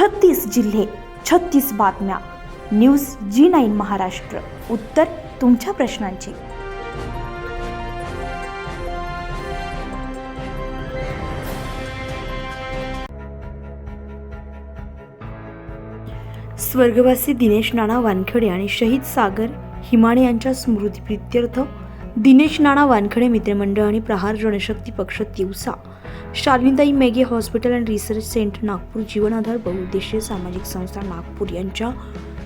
छत्तीस जिल्हे छत्तीस बातम्या. News G nine Maharashtra. उत्तर तुमच्या प्रश्नांची. स्वर्गवासी दिनेश नाना वानखेडे आणि शहीद सागर हिमाणे यांच्या स्मृतीप्रित्यर्थ दिनेश नाना वानखडे मित्रमंडळ आणि Prahar Janshakti Paksha Tiosa. Shalinitai Meghe hospital and research centre Nagpur Jeevanadhar Bahuuddeshiya Samajik Sanstha Nagpur यांच्या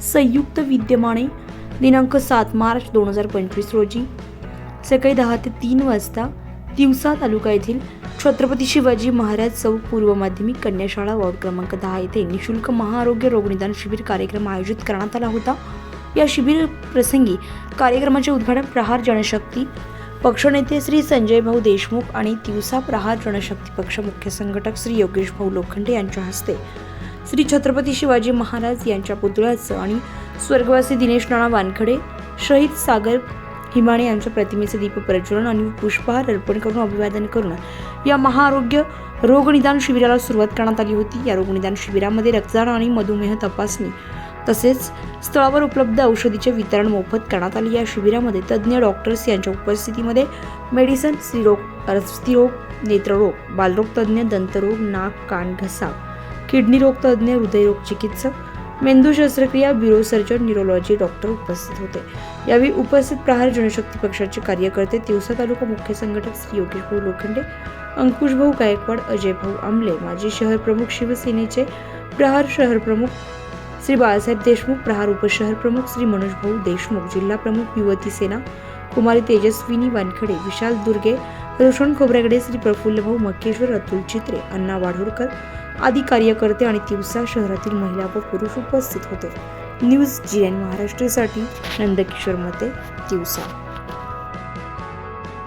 संयुक्त विद्यमाने दिनांक सात मार्च दोन हजार पंचवीस रोजी सकाळी दहा ते तीन वाजता दिवसा तालुका येथील छत्रपती शिवाजी महाराज चौक पूर्व माध्यमिक कन्याशाळा वॉर्ड क्रमांक दहा येथे निशुल्क महाआरोग्य रोगनिदान शिबिर कार्यक्रम आयोजित करण्यात आला होता. या शिबिर प्रसंगी कार्यक्रमाचे उद्घाटन प्रहार जनशक्ती पक्षनेते श्री संजय भाऊ देशमुख आणि तिवसा प्रहार जनशक्ती पक्ष मुख्य संघटक श्री योगेश भाऊ लोखंडे यांच्या हस्ते. श्री छत्रपती शिवाजी महाराज यांच्या पुतळ्याचं आणि स्वर्गवासी दिनेश नाना वानखडे शहीद सागर हिमाणे यांच्या प्रतिमेचे दीप प्रज्वलन आणि पुष्पहार अर्पण करून अभिवादन करून या महाआरोग्य रोगनिदान शिबिराला सुरुवात करण्यात आली होती. या रोगनिदान शिबिरामध्ये रक्तदान आणि मधुमेह तपासणी तसेच स्थळावर उपलब्ध औषधीचे वितरण मोफत करण्यात आले. या शिबिरामध्ये तज्ज्ञ डॉक्टर्स यांच्या उपस्थितीमध्ये मेडिसन स्त्रीरोग अस्थिरोग नेत्ररोग बालरोग तज्ज्ञ दंतरोग नाक कान घसा किडनी रोग तज्ज्ञ हृदयरोग चिकित्सक मेंदू शस्त्रक्रिया ब्युरो सर्जन न्यूरोलॉजी डॉक्टर उपस्थित होते. यावेळी उपस्थित प्रहार जनशक्ती पक्षाचे कार्यकर्ते तिवसा तालुका मुख्य संघटक श्री योगेश भाऊ लोखंडे अंकुश भाऊ गायकवाड अजय भाऊ आमले माजी शहर प्रमुख शिवसेनेचे प्रहार शहर प्रमुख श्री बाळासाहेब देशमुख प्रहार उपशहर प्रमुख श्री मनोज भाऊ देशमुख जिल्हा प्रमुख युवती सेना कुमारी तेजस्विनी वानखडे विशाल दुर्गे रोशन खोबऱ्याकडे श्री प्रफुल्ल भाऊ मक्केश्वर अतुल चित्रे अण्णा वाढोरकर आदी कार्यकर्ते आणि तिवसा शहरातील महिला व पुरुष उपस्थित होते. न्यूज जी एन महाराष्ट्रासाठी नंदकिशोर मते तिवसा.